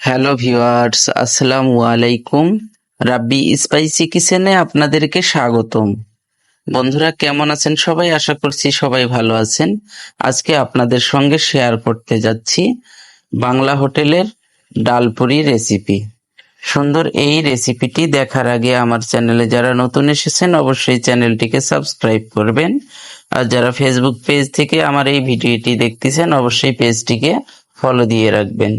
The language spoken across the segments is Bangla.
হ্যালো ভিউয়ার্স আসসালামু আলাইকুম রাব্বি স্পাইসি কিচেনে আপনাদেরকে স্বাগতম। বন্ধুরা, কেমন আছেন সবাই? আশা করছি সবাই ভালো আছেন। আজকে আপনাদের সঙ্গে শেয়ার করতে যাচ্ছি বাংলা হোটেলের ডালপুরি রেসিপি সুন্দর এই রেসিপিটি দেখার আগে আমার চ্যানেলে যারা নতুন এসেছেন, অবশ্যই চ্যানেলটিকে সাবস্ক্রাইব করবেন। আর যারা ফেসবুক পেজ থেকে আমার এই ভিডিওটি দেখতেছেন, অবশ্যই পেজটিকে ফলো দিয়ে রাখবেন।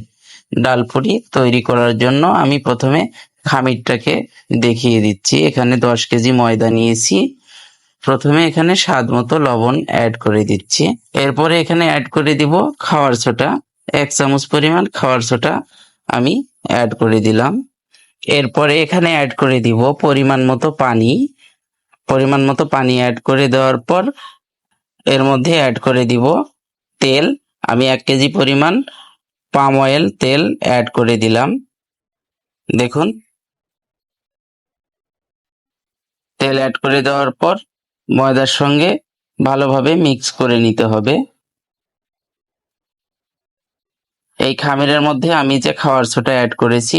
ডালপুরি তৈরি করার জন্য আমি প্রথমে খামিরটাকে দেখিয়ে দিচ্ছি। এখানে দশ কেজি ময়দা নিয়েছি। প্রথমে এখানে স্বাদ মতো লবণ অ্যাড করে দিচ্ছি। এরপরে এখানে অ্যাড করে দিব খাওয়ার সোটা এক চামচ পরিমাণ খাওয়ার সোটা আমি অ্যাড করে দিলাম। এরপরে এখানে অ্যাড করে দিব পরিমাণ মতো পানি। পরিমাণ মতো পানি অ্যাড করে দেওয়ার পর এর মধ্যে অ্যাড করে দিব তেল। আমি এক কেজি পরিমাণ পাম অয়েল, তেল অ্যাড করে দিলাম। দেখুন। তেল অ্যাড করে দেওয়ার পর ময়দার সঙ্গে ভালোভাবে মিক্স করে নিতে হবে। এই খামিরের মধ্যে আমি যে খাওয়ার সোটা অ্যাড করেছি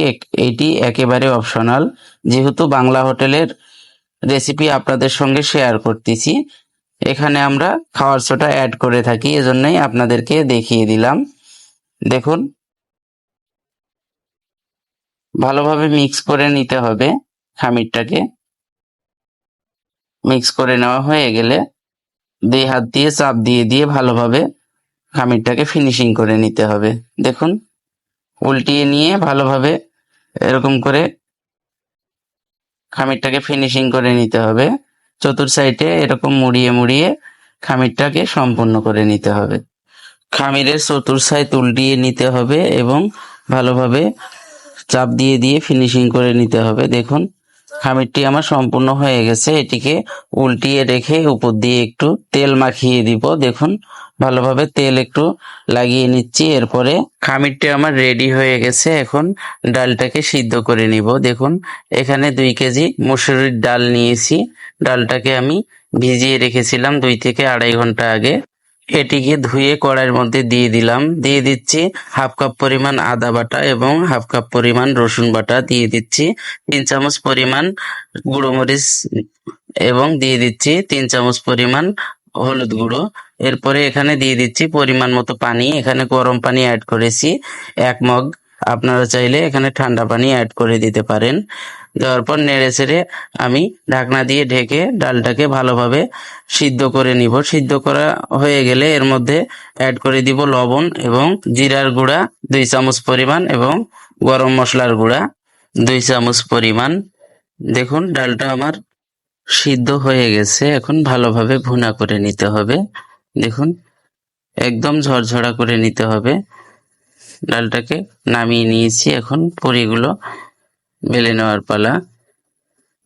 এটি একেবারে অপশনাল যেহেতু বাংলা হোটেলের রেসিপি আপনাদের সঙ্গে শেয়ার করতেছি, এখানে আমরা খাওয়ার সোটা অ্যাড করে থাকি, এজন্যই আপনাদেরকে দেখিয়ে দিলাম। দেখুন। ভালোভাবে মিক্স করে নিতে হবে খামিরটাকে। মিক্স করে নেওয়া হয়ে গেলে দুই হাত দিয়ে চাপ দিয়ে দিয়ে ভালোভাবে খামিরটাকে ফিনিশিং করে নিতে হবে। দেখুন, উল্টিয়ে নিয়ে ভালোভাবে এরকম করে খামিরটাকে ফিনিশিং করে নিতে হবে। চতুর সাইডে এরকম মুড়িয়ে মুড়িয়ে খামিরটাকে সম্পূর্ণ করে নিতে হবে। খামিরের চতুর সাইড উল্টিয়ে নিতে হবে এবং ভালোভাবে চাপ দিয়ে দিয়ে ফিনিশিং করে নিতে হবে। দেখুন, খামিরটি আমার সম্পূর্ণ হয়ে গেছে। এটিকে উল্টিয়ে রেখে উপর দিয়ে একটু তেল মাখিয়ে দিব। দেখুন, ভালোভাবে তেল একটু লাগিয়ে নিচ্ছি। এরপরে খামিরটি আমার রেডি হয়ে গেছে। এখন ডালটাকে সিদ্ধ করে নিব। দেখুন, এখানে দুই কেজি মুসুরির ডাল নিয়েছি। ডালটাকে আমি ভিজিয়ে রেখেছিলাম দুই থেকে আড়াই ঘণ্টা আগে। এটিকে ধুয়ে কড়াইয়ের মধ্যে দিয়ে দিলাম। দিয়ে দিচ্ছি হাফ কাপ পরিমাণ আদা বাটা এবং হাফ কাপ পরিমাণ রসুন বাটা দিয়ে দিচ্ছি। তিন চামচ পরিমাণ গুঁড়ো মরিচ এবং দিয়ে দিচ্ছি তিন চামচ পরিমাণ হলুদ গুঁড়ো। এরপরে এখানে দিয়ে দিচ্ছি পরিমাণ মতো পানি। এখানে গরম পানি অ্যাড করেছি। এক মগ। আপনারা চাইলে এখানে ঠান্ডা পানি অ্যাড করে দিতে পারেন। দেওয়ার পর নেড়ে চেড়ে আমি ঢাকনা দিয়ে ঢেকে ডালটাকে ভালোভাবে সিদ্ধ করে নিব। সিদ্ধ করা হয়ে গেলে এর মধ্যে অ্যাড করে দিব লবণ এবং জিরার গুঁড়া, দুই চামচ পরিমাণ এবং গরম মশলার গুঁড়া, দুই চামচ পরিমাণ। দেখুন, ডালটা আমার সিদ্ধ হয়ে গেছে। এখন ভালোভাবে ভুনা করে নিতে হবে। দেখুন, একদম ঝরঝরা করে নিতে হবে। ডালটাকে নামিয়ে নিয়েছি। এখন পুরিগুলো বেলে নেওয়ার পালা।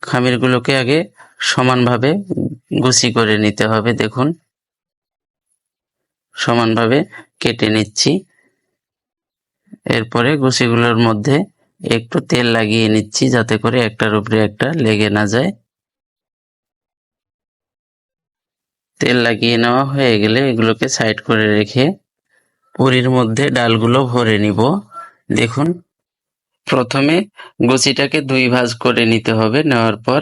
খামিরগুলোকে আগে সমানভাবে গুছি করে নিতে হবে, দেখুন। সমানভাবে কেটে নিচ্ছি। এরপরে গুছিগুলোর মধ্যে একটু তেল লাগিয়ে নিচ্ছি, যাতে করে একটার উপরে একটা লেগে না যায়। তেল লাগিয়ে নেওয়া হয়ে গেলে এগুলোকে সাইড করে রেখে পুরির মধ্যে ডালগুলো ভরে নিব। দেখুন প্রথমে গুচিটাকে দুই ভাঁজ করে নিতে হবে। নেওয়ার পর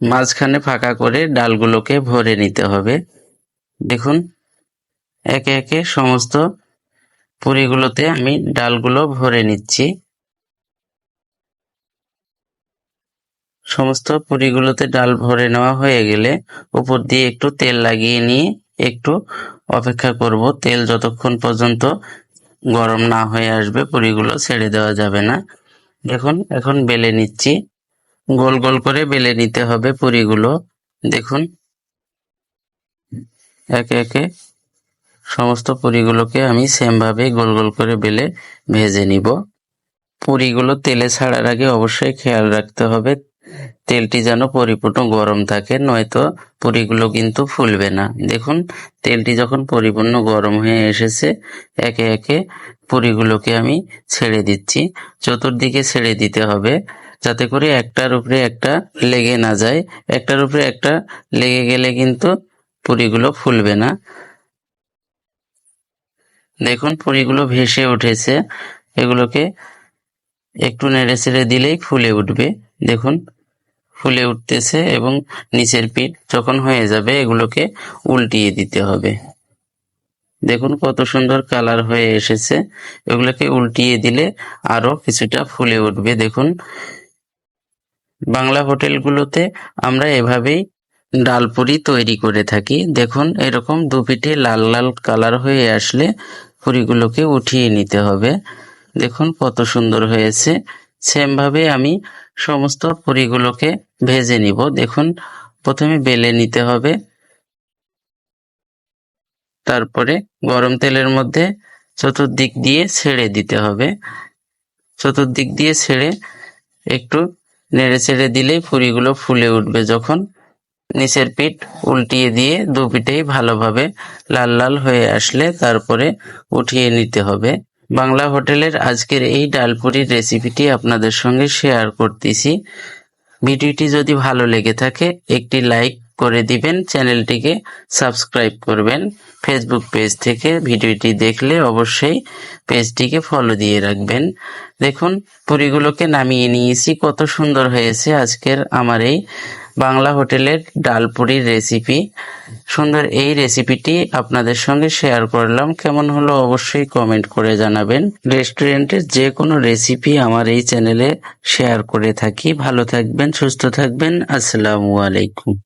মাঝখানে ফাঁকা করে ডালগুলোকে ভরে নিতে হবে। দেখুন, একে একে সমস্ত পুরিগুলোতে আমি ডালগুলো ভরে নিচ্ছি। সমস্ত পুরিগুলোতে ডাল ভরে নেওয়া হয়ে গেলে উপর দিয়ে একটু তেল লাগিয়ে নিয়ে একটু অপেক্ষা করব। তেল যতক্ষণ পর্যন্ত গরম না হয়ে আসবে, পুরিগুলো ছেড়ে দেওয়া যাবে না। দেখুন এখন বেলে নিচ্ছি। গোল গোল করে বেলে নিতে হবে পুরিগুলো। দেখুন। একে একে সমস্ত পুরিগুলোকে আমি সেম ভাবে গোল গোল করে বেলে ভেজে নিব। পুরিগুলো তেলে ছাড়ার আগে অবশ্যই খেয়াল রাখতে হবে তেলটি যেন পরিপূর্ণ গরম থাকে, নয়তো পুরিগুলো কিন্তু ফুলবে না। দেখুন, তেলটি যখন পরিপূর্ণ গরম হয়ে এসেছে, একে একে পুরিগুলোকে আমি ছেড়ে দিচ্ছি। চতুর্দিকে ছেড়ে দিতে হবে, যাতে করে একটার উপরে একটা লেগে না যায়। একটার উপরে একটা লেগে গেলে কিন্তু পুরিগুলো ফুলবে না। দেখুন, পুরিগুলো ভেসে উঠেছে। এগুলোকে একটু নেড়ে ছেড়ে দিলেই ফুলে উঠবে। দেখুন, ফুলে উঠতেছে এবং নিচের পিঠ যখন হয়ে যাবে, এগুলোকে উল্টিয়ে দিতে হবে। দেখুন কত সুন্দর কালার হয়ে এসেছে। এগুলোকে উল্টিয়ে দিলে আরও কিছুটা ফুলে উঠবে। দেখুন, বাংলা হোটেলগুলোতে আমরা এভাবেই ডালপুরি তৈরি করে থাকি। দেখুন, এরকম দু পিঠে লাল লাল কালার হয়ে আসলে পুরিগুলোকে উঠিয়ে নিতে হবে। দেখুন কত সুন্দর হয়েছে। সেম ভাবে আমি সমস্ত পুরিগুলোকে ভেজে নিব। দেখুন, প্রথমে বেলে নিতে হবে। তারপরে গরম তেলের মধ্যে চতুর্দিক দিয়ে ছেড়ে দিতে হবে। চতুর্দিক দিয়ে ছেড়ে একটু নেড়ে ছেড়ে দিলেই পুরিগুলো ফুলে উঠবে। যখন নিচের পিঠ উল্টিয়ে দিয়ে দু পিঠেই ভালোভাবে লাল লাল হয়ে আসলে তারপরে উঠিয়ে নিতে হবে। বাংলা হোটেলের আজকের এই ডালপুরির রেসিপিটি আপনাদের সঙ্গে শেয়ার করতেছি। ভিডিওটি যদি ভালো লেগে থাকে, একটি লাইক করে দিবেন, চ্যানেলটিকে সাবস্ক্রাইব করবেন। ফেসবুক পেজ থেকে ভিডিওটি দেখলে অবশ্যই পেজটিকে ফলো দিয়ে রাখবেন। দেখুন, পুরিগুলোকে নামিয়ে নিয়েছি, কত সুন্দর হয়েছে আজকের আমার এই বাংলা হোটেলের ডালপুরির রেসিপি সুন্দর এই রেসিপিটি আপনাদের সঙ্গে শেয়ার করলাম। কেমন হলো অবশ্যই কমেন্ট করে জানাবেন। রেস্টুরেন্টের যে কোনো রেসিপি আমার এই চ্যানেলে শেয়ার করে থাকি। ভালো থাকবেন, সুস্থ থাকবেন। আসসালামু আলাইকুম।